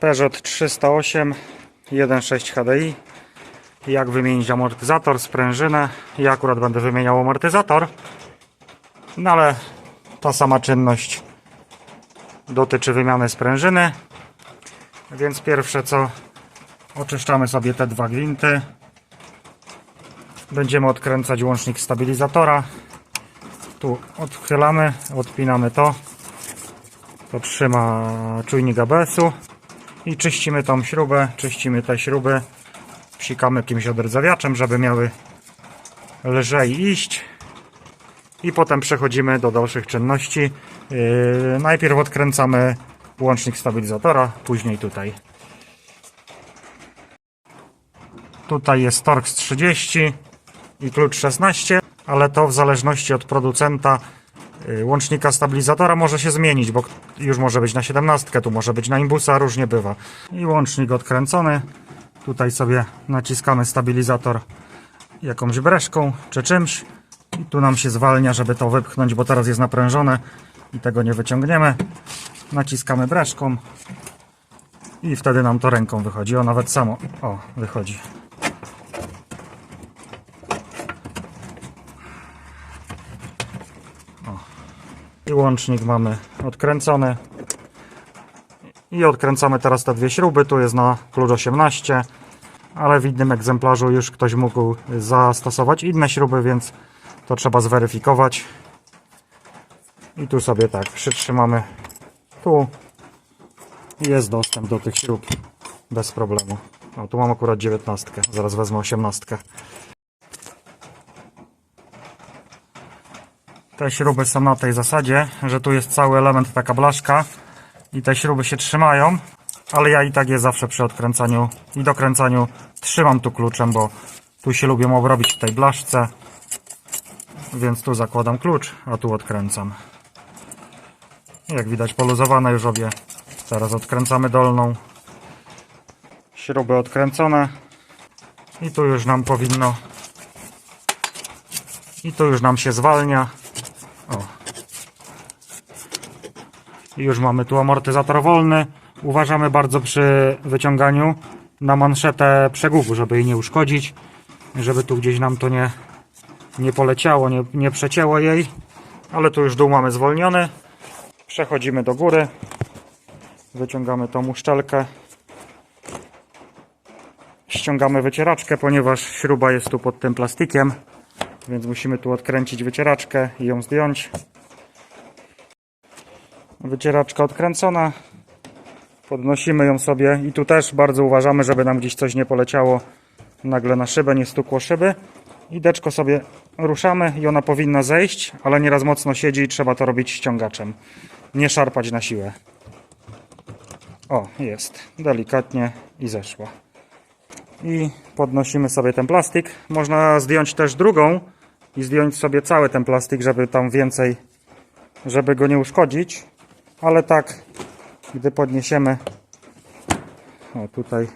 Peugeot 308 1.6 HDI. Jak wymienić amortyzator, sprężynę. Ja akurat będę wymieniał amortyzator. No ale ta sama czynność dotyczy wymiany sprężyny. Więc pierwsze co oczyszczamy sobie te dwa gwinty. Będziemy odkręcać łącznik stabilizatora. Tu odchylamy, odpinamy to. To trzyma czujnik ABS-u. I czyścimy tą śrubę, czyścimy te śruby. Psikamy jakimś odrdzawiaczem, żeby miały lżej iść. I potem przechodzimy do dalszych czynności. Yy, najpierw odkręcamy łącznik stabilizatora, później tutaj. Tutaj jest Torx 30 i klucz 16, ale to w zależności od producenta łącznika stabilizatora może się zmienić, bo już może być na 17, tu może być na imbusa, różnie bywa. I łącznik odkręcony. Tutaj sobie naciskamy stabilizator jakąś breszką czy czymś. I tu nam się zwalnia, żeby to wypchnąć, bo teraz jest naprężone i tego nie wyciągniemy. Naciskamy breszką i wtedy nam to ręką wychodzi. O, nawet samo. O, wychodzi. Łącznik mamy odkręcony. I odkręcamy teraz te dwie śruby. Tu jest na klucz 18, ale w innym egzemplarzu już ktoś mógł zastosować inne śruby, więc to trzeba zweryfikować. I tu sobie tak przytrzymamy. Tu jest dostęp do tych śrub bez problemu. O, tu mam akurat 19, zaraz wezmę 18. Te śruby są na tej zasadzie, że tu jest cały element taka blaszka i te śruby się trzymają, ale ja i tak je zawsze przy odkręcaniu i dokręcaniu trzymam tu kluczem, bo tu się lubią obrobić w tej blaszce, więc tu zakładam klucz, a tu odkręcam. Jak widać poluzowane już obie. Teraz odkręcamy dolną. Śruby odkręcone i tu już nam powinno i tu już nam się zwalnia. O. I już mamy tu amortyzator wolny. Uważamy bardzo przy wyciąganiu na manszetę przegłupu, żeby jej nie uszkodzić, żeby tu gdzieś nam to nie, nie poleciało, nie, nie przecięło jej. Ale tu już dół mamy zwolniony. Przechodzimy do góry. Wyciągamy tą uszczelkę. Ściągamy wycieraczkę, ponieważ śruba jest tu pod tym plastikiem. Więc musimy tu odkręcić wycieraczkę i ją zdjąć. Wycieraczka odkręcona. Podnosimy ją sobie i tu też bardzo uważamy, żeby nam gdzieś coś nie poleciało nagle na szybę, nie stukło szyby. I deczko sobie ruszamy i ona powinna zejść, ale nieraz mocno siedzi i trzeba to robić ściągaczem. Nie szarpać na siłę. O, jest. Delikatnie i zeszła. I podnosimy sobie ten plastik. Można zdjąć też drugą i zdjąć sobie cały ten plastik, żeby tam więcej, żeby go nie uszkodzić. Ale tak, gdy podniesiemy, o tutaj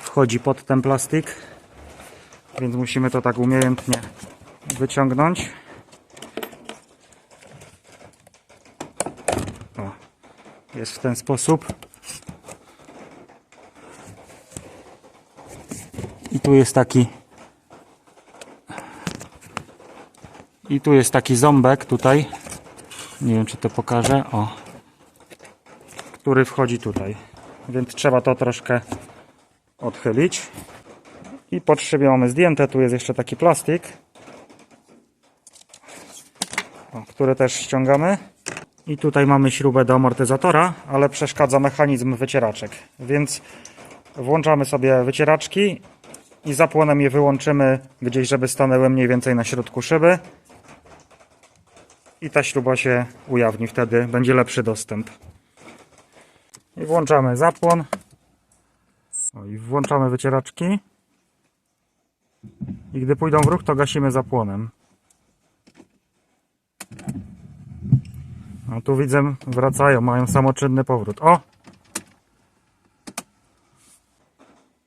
wchodzi pod ten plastik, więc musimy to tak umiejętnie wyciągnąć. O, jest w ten sposób. I tu jest taki i tu jest taki ząbek tutaj. Nie wiem czy to pokażę. O. Który wchodzi tutaj. Więc trzeba to troszkę odchylić. I pod szybie mamy zdjęte. Tu jest jeszcze taki plastik. O, który też ściągamy. I tutaj mamy śrubę do amortyzatora, ale przeszkadza mechanizm wycieraczek. Więc włączamy sobie wycieraczki i zapłonem je wyłączymy gdzieś, żeby stanęły mniej więcej na środku szyby. I ta śruba się ujawni wtedy, będzie lepszy dostęp. I włączamy zapłon. O, I włączamy wycieraczki. I gdy pójdą w ruch, to gasimy zapłonem. A tu widzę, wracają, mają samoczynny powrót. O!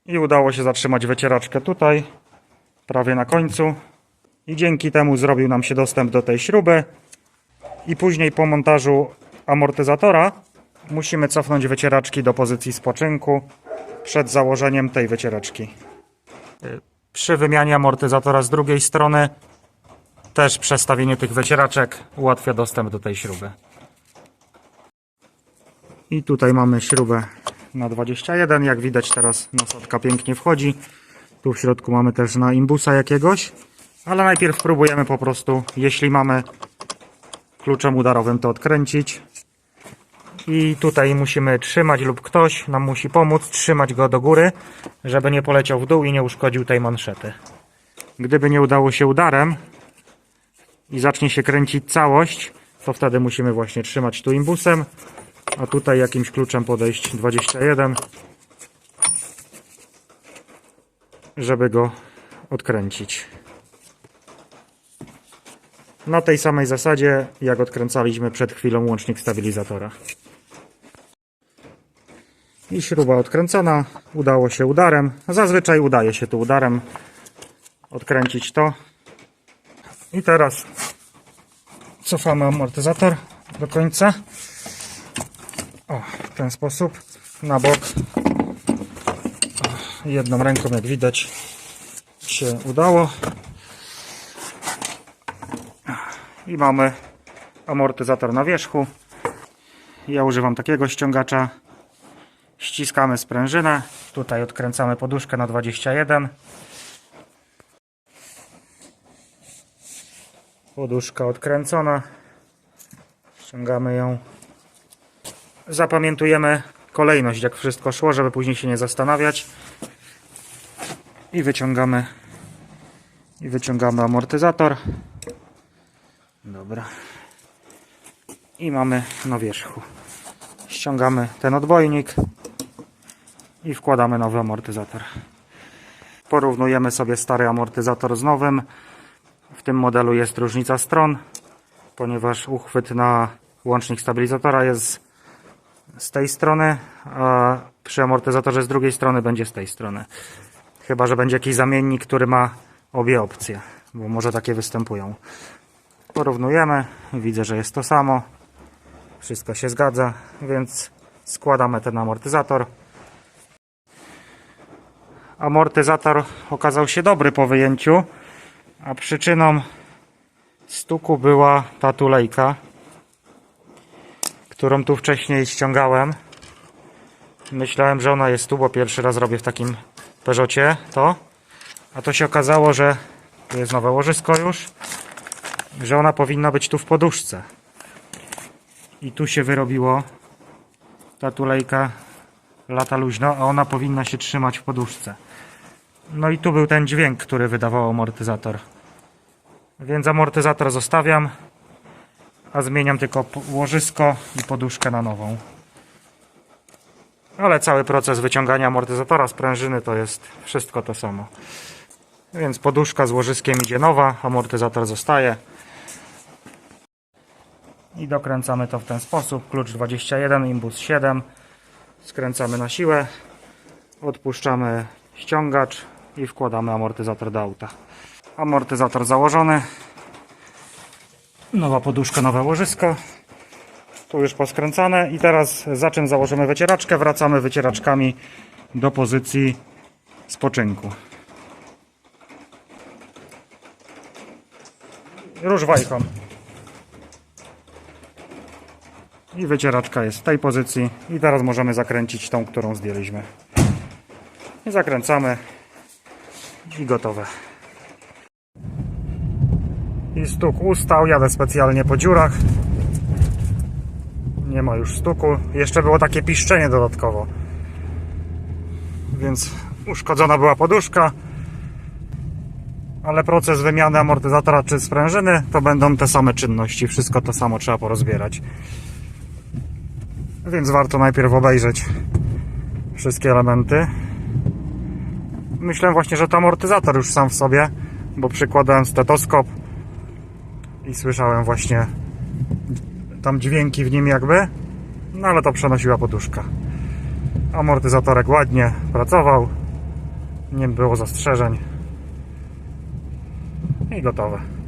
I udało się zatrzymać wycieraczkę tutaj, prawie na końcu. I dzięki temu zrobił nam się dostęp do tej śruby. I później po montażu amortyzatora Musimy cofnąć wycieraczki do pozycji spoczynku przed założeniem tej wycieraczki. Przy wymianie amortyzatora z drugiej strony też przestawienie tych wycieraczek ułatwia dostęp do tej śruby. I tutaj mamy śrubę na 21. Jak widać teraz nasadka pięknie wchodzi. Tu w środku mamy też na imbusa jakiegoś. Ale najpierw próbujemy po prostu, jeśli mamy kluczem udarowym to odkręcić. I tutaj musimy trzymać lub ktoś nam musi pomóc trzymać go do góry, żeby nie poleciał w dół i nie uszkodził tej manszety. Gdyby nie udało się udarem i zacznie się kręcić całość, to wtedy musimy właśnie trzymać tu imbusem, a tutaj jakimś kluczem podejść 21, żeby go odkręcić. Na tej samej zasadzie, jak odkręcaliśmy przed chwilą łącznik stabilizatora. I śruba odkręcona, udało się udarem. Zazwyczaj udaje się tu udarem odkręcić to. I teraz cofamy amortyzator do końca. O, w ten sposób na bok. Jedną ręką, jak widać, się udało. I mamy amortyzator na wierzchu. Ja używam takiego ściągacza. Ściskamy sprężynę. Tutaj odkręcamy poduszkę na 21. Poduszka odkręcona. Ściągamy ją. Zapamiętujemy kolejność, jak wszystko szło, żeby później się nie zastanawiać. I wyciągamy i wyciągamy amortyzator. Dobra. I mamy na wierzchu. Ściągamy ten odbojnik i wkładamy nowy amortyzator. Porównujemy sobie stary amortyzator z nowym. W tym modelu jest różnica stron, ponieważ uchwyt na łącznik stabilizatora jest z tej strony, a przy amortyzatorze z drugiej strony będzie z tej strony. Chyba, że będzie jakiś zamiennik, który ma obie opcje, bo może takie występują. Porównujemy, widzę, że jest to samo. Wszystko się zgadza, więc składamy ten amortyzator. Amortyzator okazał się dobry po wyjęciu, a przyczyną stuku była ta tulejka, którą tu wcześniej ściągałem. Myślałem, że ona jest tu, bo pierwszy raz robię w takim Peugeotie to. A to się okazało, że tu jest nowe łożysko już, że ona powinna być tu w poduszce. I tu się wyrobiło ta tulejka lata luźno, a ona powinna się trzymać w poduszce. No i tu był ten dźwięk, który wydawał amortyzator. Więc amortyzator zostawiam, a zmieniam tylko łożysko i poduszkę na nową. Ale cały proces wyciągania amortyzatora z prężyny to jest wszystko to samo. Więc poduszka z łożyskiem idzie nowa, amortyzator zostaje. I dokręcamy to w ten sposób. Klucz 21, imbus 7. Skręcamy na siłę. Odpuszczamy ściągacz i wkładamy amortyzator do auta. Amortyzator założony. Nowa poduszka, nowe łożysko. Tu już poskręcane i teraz za czym założymy wycieraczkę? Wracamy wycieraczkami do pozycji spoczynku. Róż wajchą. I wycieraczka jest w tej pozycji. I teraz możemy zakręcić tą, którą zdjęliśmy. I zakręcamy. I gotowe. I stuk ustał. Jadę specjalnie po dziurach. Nie ma już stuku. Jeszcze było takie piszczenie dodatkowo. Więc uszkodzona była poduszka. Ale proces wymiany amortyzatora czy sprężyny to będą te same czynności. Wszystko to samo trzeba porozbierać. Więc warto najpierw obejrzeć wszystkie elementy. Myślałem właśnie, że to amortyzator już sam w sobie, bo przykładałem stetoskop i słyszałem właśnie tam dźwięki w nim jakby, no ale to przenosiła poduszka. Amortyzatorek ładnie pracował, nie było zastrzeżeń i gotowe.